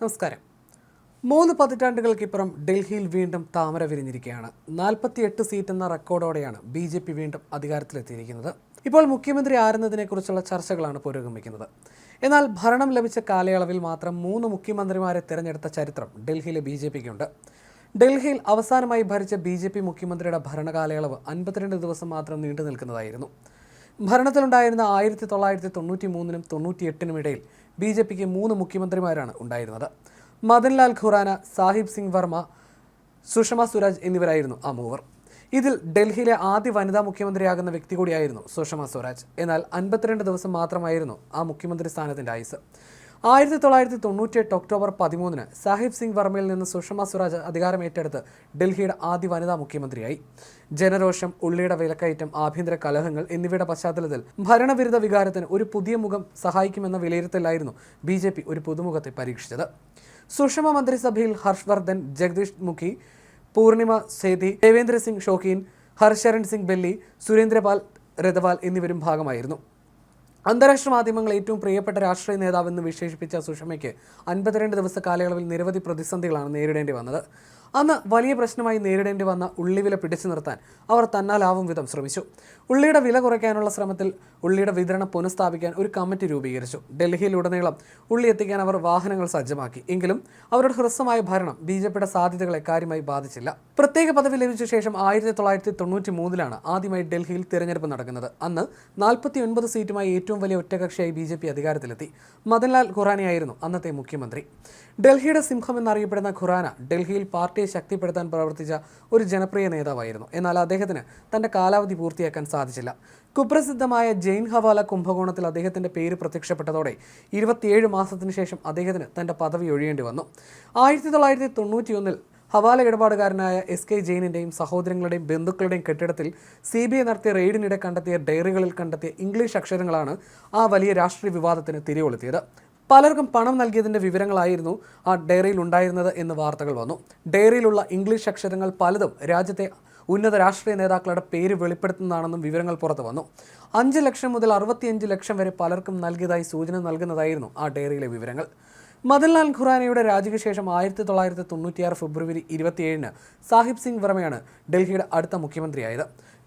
നമസ്കാരം. മൂന്ന് പതിറ്റാണ്ടുകൾക്കിപ്പുറം ഡൽഹിയിൽ വീണ്ടും താമര വിരിഞ്ഞിരിക്കുകയാണ്. നാൽപ്പത്തിയെട്ട് സീറ്റ് എന്ന റെക്കോർഡോടെയാണ് ബി ജെ പി വീണ്ടും അധികാരത്തിലെത്തിയിരിക്കുന്നത്. ഇപ്പോൾ മുഖ്യമന്ത്രി ആരുന്നതിനെക്കുറിച്ചുള്ള ചർച്ചകളാണ് പുരോഗമിക്കുന്നത്. എന്നാൽ ഭരണം ലഭിച്ച കാലയളവിൽ മാത്രം മൂന്ന് മുഖ്യമന്ത്രിമാരെ തിരഞ്ഞെടുത്ത ചരിത്രം ഡൽഹിയിലെ ബി ജെ പിക്കുണ്ട്. ഡൽഹിയിൽ അവസാനമായി ഭരിച്ച ബി ജെ പി മുഖ്യമന്ത്രിയുടെ ഭരണകാലയളവ് അൻപത്തിരണ്ട് ദിവസം മാത്രം നീണ്ടു നിൽക്കുന്നതായിരുന്നു ഭരണത്തിലുണ്ടായിരുന്ന ആയിരത്തി തൊള്ളായിരത്തി തൊണ്ണൂറ്റി മൂന്നിനും തൊണ്ണൂറ്റിയെട്ടിനും ഇടയിൽ ബി ജെ പിക്ക് മൂന്ന് മുഖ്യമന്ത്രിമാരാണ് ഉണ്ടായിരുന്നത്. മദൻലാൽ ഖുറാന സാഹിബ് സിംഗ് വർമ്മ സുഷമ സ്വരാജ് എന്നിവരായിരുന്നു ആ മൂവർ. ഇതിൽ ഡൽഹിയിലെ ആദ്യ വനിതാ മുഖ്യമന്ത്രിയാകുന്ന വ്യക്തി കൂടിയായിരുന്നു സുഷമ സ്വരാജ്. എന്നാൽ അൻപത്തിരണ്ട് ദിവസം മാത്രമായിരുന്നു ആ മുഖ്യമന്ത്രി സ്ഥാനത്തിന്റെ ആയുസ്. ആയിരത്തി തൊള്ളായിരത്തി തൊണ്ണൂറ്റിയെട്ട് ഒക്ടോബർ പതിമൂന്നിന് സാഹിബ് സിംഗ് വർമ്മയിൽ നിന്ന് സുഷമ സ്വരാജ് അധികാരമേറ്റെടുത്ത് ഡൽഹിയുടെ ആദ്യ വനിതാ മുഖ്യമന്ത്രിയായി. ജനരോഷം ഉള്ളിയുടെ വിലക്കയറ്റം ആഭ്യന്തര കലഹങ്ങൾ എന്നിവയുടെ പശ്ചാത്തലത്തിൽ ഭരണവിരുദ്ധ വികാരത്തിന് ഒരു പുതിയ മുഖം സഹായിക്കുമെന്ന വിലയിരുത്തലായിരുന്നു ബി ജെ പി ഒരു പുതുമുഖത്തെ പരീക്ഷിച്ചത്. സുഷമ മന്ത്രിസഭയിൽ ഹർഷ് ജഗദീഷ് മുഖി പൂർണിമ സേതി ദേവേന്ദ്ര സിംഗ് ഷോക്കീൻ ഹർഷരൺ സിംഗ് ബെല്ലി സുരേന്ദ്രപാൽ രഥവാൽ എന്നിവരും ഭാഗമായിരുന്നു. അന്താരാഷ്ട്ര മാധ്യമങ്ങൾ ഏറ്റവും പ്രിയപ്പെട്ട രാഷ്ട്രീയ നേതാവെന്ന് വിശേഷിപ്പിച്ച സുഷമയ്ക്ക് അൻപത്തിരണ്ട് ദിവസ കാലയളവിൽ നിരവധി പ്രതിസന്ധികളാണ് നേരിടേണ്ടി വന്നത്. അന്ന് വലിയ പ്രശ്നമായി നേരിടേണ്ടി വന്ന ഉള്ളിവില പിടിച്ചു നിർത്താൻ അവർ തന്നാലാവും വിധം ശ്രമിച്ചു. ഉള്ളിയുടെ വില കുറയ്ക്കാനുള്ള ശ്രമത്തിൽ ഉള്ളിയുടെ വിതരണം പുനഃസ്ഥാപിക്കാൻ ഒരു കമ്മിറ്റി രൂപീകരിച്ചു. ഡൽഹിയിലുടനീളം ഉള്ളി എത്തിക്കാൻ അവർ വാഹനങ്ങൾ സജ്ജമാക്കി. എങ്കിലും അവരുടെ ഹ്രസ്വമായ ഭരണം ബി ജെ പിയുടെ സാധ്യതകളെ കാര്യമായി ബാധിച്ചില്ല. പ്രത്യേക പദവി ലഭിച്ച ശേഷം ആയിരത്തി തൊള്ളായിരത്തി തൊണ്ണൂറ്റി മൂന്നിലാണ് ആദ്യമായി ഡൽഹിയിൽ തിരഞ്ഞെടുപ്പ് നടക്കുന്നത്. അന്ന് നാൽപ്പത്തി ഒൻപത് സീറ്റുമായി ഏറ്റവും വലിയ ഒറ്റകക്ഷിയായി ബി ജെ പി അധികാരത്തിലെത്തി. മദൻലാൽ ഖുറാനയായിരുന്നു അന്നത്തെ മുഖ്യമന്ത്രി. ഡൽഹിയുടെ സിംഹം എന്നറിയപ്പെടുന്ന ഖുറാന ഡൽഹിയിൽ പാർട്ടിയെ ശക്തിപ്പെടുത്താൻ പ്രവർത്തിച്ച ഒരു ജനപ്രിയ നേതാവായിരുന്നു. എന്നാൽ അദ്ദേഹത്തിന് തന്റെ കാലാവധി പൂർത്തിയാക്കാൻ സാധിച്ചില്ല. കുപ്രസിദ്ധമായ ജെയിൻ ഹവാല കുംഭകോണത്തിൽ അദ്ദേഹത്തിന്റെ പേര് പ്രത്യക്ഷപ്പെട്ടതോടെ ഇരുപത്തിയേഴ് മാസത്തിനു ശേഷം അദ്ദേഹത്തിന് തന്റെ പദവി ഒഴിയേണ്ടി വന്നു. ആയിരത്തി തൊള്ളായിരത്തി തൊണ്ണൂറ്റിയൊന്നിൽ ഹവാല ഇടപാടുകാരനായ എസ് കെ ജെയിനിന്റെയും സഹോദരങ്ങളുടെയും ബന്ധുക്കളുടെയും കെട്ടിടത്തിൽ സി ബി ഐ നടത്തിയ റെയ്ഡിനിടെ കണ്ടെത്തിയ ഡയറികളിൽ കണ്ടെത്തിയ ഇംഗ്ലീഷ് അക്ഷരങ്ങളാണ് ആ വലിയ രാഷ്ട്രീയ വിവാദത്തിന് തിരികൊളുത്തിയത്. പലർക്കും പണം നൽകിയതിന്റെ വിവരങ്ങളായിരുന്നു ആ ഡയറിയിൽ ഉണ്ടായിരുന്നത് എന്ന് വാർത്തകൾ വന്നു. ഡയറിയിലുള്ള ഇംഗ്ലീഷ് അക്ഷരങ്ങൾ പലതും രാജ്യത്തെ ഉന്നത രാഷ്ട്രീയ നേതാക്കളുടെ പേര് വെളിപ്പെടുത്തുന്നതാണെന്നും വിവരങ്ങൾ പുറത്തു വന്നു. അഞ്ച് ലക്ഷം മുതൽ അറുപത്തിയഞ്ച് ലക്ഷം വരെ പലർക്കും നൽകിയതായി സൂചന നൽകുന്നതായിരുന്നു ആ ഡയറിയിലെ വിവരങ്ങൾ. മദൻലാൽ ഖുറാനയുടെ രാജിക്ക് ശേഷം ആയിരത്തി തൊള്ളായിരത്തി തൊണ്ണൂറ്റിയാറ് ഫെബ്രുവരി ഇരുപത്തിയേഴിന് സാഹിബ് സിംഗ് വർമ്മയാണ് ഡൽഹിയുടെ അടുത്ത മുഖ്യമന്ത്രിയായത്.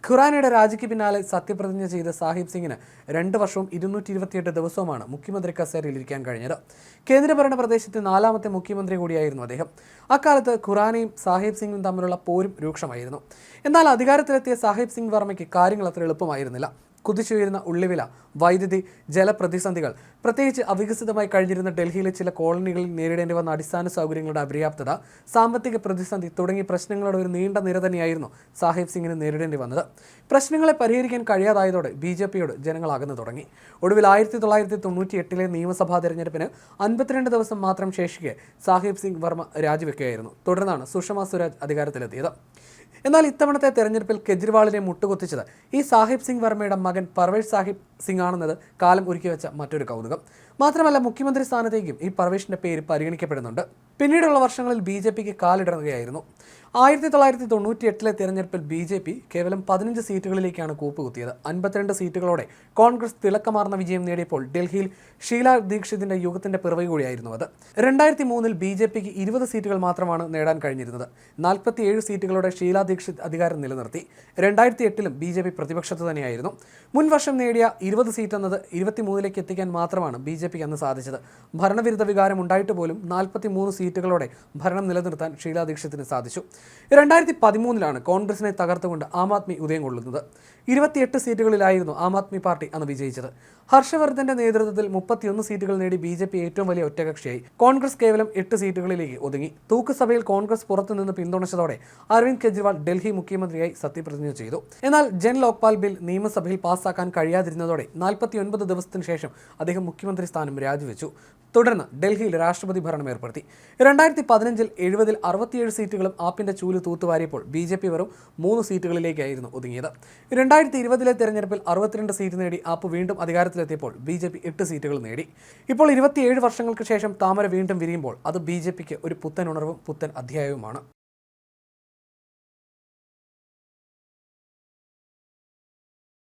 ഖുറാനയുടെ രാജിക്ക് പിന്നാലെ സത്യപ്രതിജ്ഞ ചെയ്ത സാഹിബ് സിംഗിന് രണ്ട് വർഷവും ഇരുന്നൂറ്റി ഇരുപത്തിയെട്ട് ദിവസവുമാണ് മുഖ്യമന്ത്രി കസേരയിൽ ഇരിക്കാൻ കഴിഞ്ഞത്. കേന്ദ്രഭരണ പ്രദേശത്തെ നാലാമത്തെ മുഖ്യമന്ത്രി കൂടിയായിരുന്നു അദ്ദേഹം. അക്കാലത്ത് ഖുറാനയും സാഹിബ് സിംഗും തമ്മിലുള്ള പോരും രൂക്ഷമായിരുന്നു. എന്നാൽ അധികാരത്തിലെത്തിയ സാഹിബ് സിംഗ് വർമ്മയ്ക്ക് കാര്യങ്ങൾ അത്ര എളുപ്പമായിരുന്നില്ല. കുതിച്ചുയരുന്ന ഉള്ളിവില വൈദ്യുതി ജലപ്രതിസന്ധികൾ. പ്രത്യേകിച്ച് അവികസിതമായി കഴിഞ്ഞിരുന്ന ഡൽഹിയിലെ ചില കോളനികളിൽ നേരിടേണ്ടി വന്ന അടിസ്ഥാന സൗകര്യങ്ങളുടെ അപര്യാപ്തത സാമ്പത്തിക പ്രതിസന്ധി തുടങ്ങിയ പ്രശ്നങ്ങളുടെ ഒരു നീണ്ട നിര തന്നെയായിരുന്നു സാഹിബ് സിംഗിന് നേരിടേണ്ടി വന്നത്. പ്രശ്നങ്ങളെ പരിഹരിക്കാൻ കഴിയാതായതോടെ ബി ജെ പിയോട് ജനങ്ങളാകുന്നു തുടങ്ങി. ഒടുവിൽ ആയിരത്തി തൊള്ളായിരത്തി തൊണ്ണൂറ്റി എട്ടിലെ നിയമസഭാ തെരഞ്ഞെടുപ്പിന് അൻപത്തിരണ്ട് ദിവസം മാത്രം ശേഷിക്കെ സാഹിബ് സിംഗ് വർമ്മ രാജിവെക്കുകയായിരുന്നു. തുടർന്നാണ് സുഷമ സ്വരാജ് അധികാരത്തിലെത്തിയത്. എന്നാൽ ഇത്തവണത്തെ തെരഞ്ഞെടുപ്പിൽ കെജ്രിവാളിനെ മുട്ടുകുത്തിച്ചത് ഈ സാഹിബ് സിംഗ് വർമ്മയുടെ മകൻ പർവേഷ് സാഹിബ് സിംഗ് ആണെന്നത് കാലം ഒരുക്കി വെച്ച മറ്റൊരു കൗതുകം. മാത്രമല്ല മുഖ്യമന്ത്രി സ്ഥാനത്തേക്കും ഈ പർവേഷിന്റെ പേര് പരിഗണിക്കപ്പെടുന്നുണ്ട്. പിന്നീടുള്ള വർഷങ്ങളിൽ ബി ജെ പിക്ക് കാലിടറുകയായിരുന്നു ആയിരത്തി തൊള്ളായിരത്തി തൊണ്ണൂറ്റി എട്ടിലെ തെരഞ്ഞെടുപ്പിൽ ബി ജെ പി കേവലം പതിനഞ്ച് സീറ്റുകളിലേക്കാണ് കൂപ്പുകുത്തിയത്. അൻപത്തിരണ്ട് സീറ്റുകളോടെ കോൺഗ്രസ് തിളക്കമാർന്ന വിജയം നേടിയപ്പോൾ ഡൽഹിയിൽ ഷീല ദീക്ഷിതിന്റെ യുഗത്തിന്റെ പിറവി കൂടിയായിരുന്നു അത്. രണ്ടായിരത്തി മൂന്നിൽ ബി ജെ പിക്ക് ഇരുപത് സീറ്റുകൾ മാത്രമാണ് നേടാൻ കഴിഞ്ഞിരുന്നത്. നാൽപ്പത്തിയേഴ് സീറ്റുകളോടെ ഷീല ദീക്ഷിത് അധികാരം നിലനിർത്തി. രണ്ടായിരത്തി എട്ടിലും ബി ജെ പി പ്രതിപക്ഷത്ത് തന്നെയായിരുന്നു. മുൻവർഷം നേടിയ ഇരുപത് സീറ്റ് എന്നത് ഇരുപത്തിമൂന്നിലേക്ക് എത്തിക്കാൻ മാത്രമാണ് ബി ജെ പിക്ക് അന്ന് സാധിച്ചത്. ഭരണവിരുദ്ധ വികാരം ഉണ്ടായിട്ട് പോലും നാൽപ്പത്തി മൂന്ന് സീറ്റുകളോടെ ഭരണം നിലനിർത്താൻ ഷീലാ ദീക്ഷിതിന് സാധിച്ചു. രണ്ടായിരത്തി പതിമൂന്നിലാണ് കോൺഗ്രസിനെ തകർത്തുകൊണ്ട് ആം ആദ്മി ഉദയം കൊള്ളുന്നത്. ഇരുപത്തിയെട്ട് സീറ്റുകളിലായിരുന്നു ആം ആദ്മി പാർട്ടി അന്ന് വിജയിച്ചത്. ഹർഷവർദ്ധന്റെ നേതൃത്വത്തിൽ മുപ്പത്തിയൊന്ന് സീറ്റുകൾ നേടി ബി ജെ പി ഏറ്റവും വലിയ ഒറ്റകക്ഷിയായി. കോൺഗ്രസ് കേവലം എട്ട് സീറ്റുകളിലേക്ക് ഒതുങ്ങി. തൂക്കുസഭയിൽ കോൺഗ്രസ് പുറത്തുനിന്ന് പിന്തുണച്ചതോടെ അരവിന്ദ് കെജ്രിവാൾ ഡൽഹി മുഖ്യമന്ത്രിയായി സത്യപ്രതിജ്ഞ ചെയ്തു. എന്നാൽ ജൻ ലോക്പാൽ ബിൽ നിയമസഭയിൽ പാസ്സാക്കാൻ കഴിയാതിരുന്നതോടെ നാൽപ്പത്തിയൊൻപത് ദിവസത്തിന് ശേഷം അദ്ദേഹം മുഖ്യമന്ത്രി സ്ഥാനം രാജിവെച്ചു. തുടർന്ന് ഡൽഹിയിൽ രാഷ്ട്രപതി ഭരണം ഏർപ്പെടുത്തി. രണ്ടായിരത്തി പതിനഞ്ചിൽ എഴുപതിൽ അറുപത്തിയേഴ് സീറ്റുകളും ആപ്പിന്റെ ചൂൽ തൂത്തുവാരിയപ്പോൾ ബി ജെ പി വെറും മൂന്ന് സീറ്റുകളിലേക്കായിരുന്നു ഒതുങ്ങിയത്. രണ്ടായിരത്തി ഇരുപതിലെ തെരഞ്ഞെടുപ്പിൽ അറുപത്തിരണ്ട് സീറ്റ് നേടി ആപ്പ് വീണ്ടും അധികാരത്തിലെത്തിയപ്പോൾ ബി ജെ പി എട്ട് സീറ്റുകൾ നേടി. ഇപ്പോൾ ഇരുപത്തിയേഴ് വർഷങ്ങൾക്ക് ശേഷം താമര വീണ്ടും വിരിയുമ്പോൾ അത് ബി ജെ പിക്ക് ഒരു പുത്തൻ ഉണർവും പുത്തൻ അധ്യായവുമാണ്.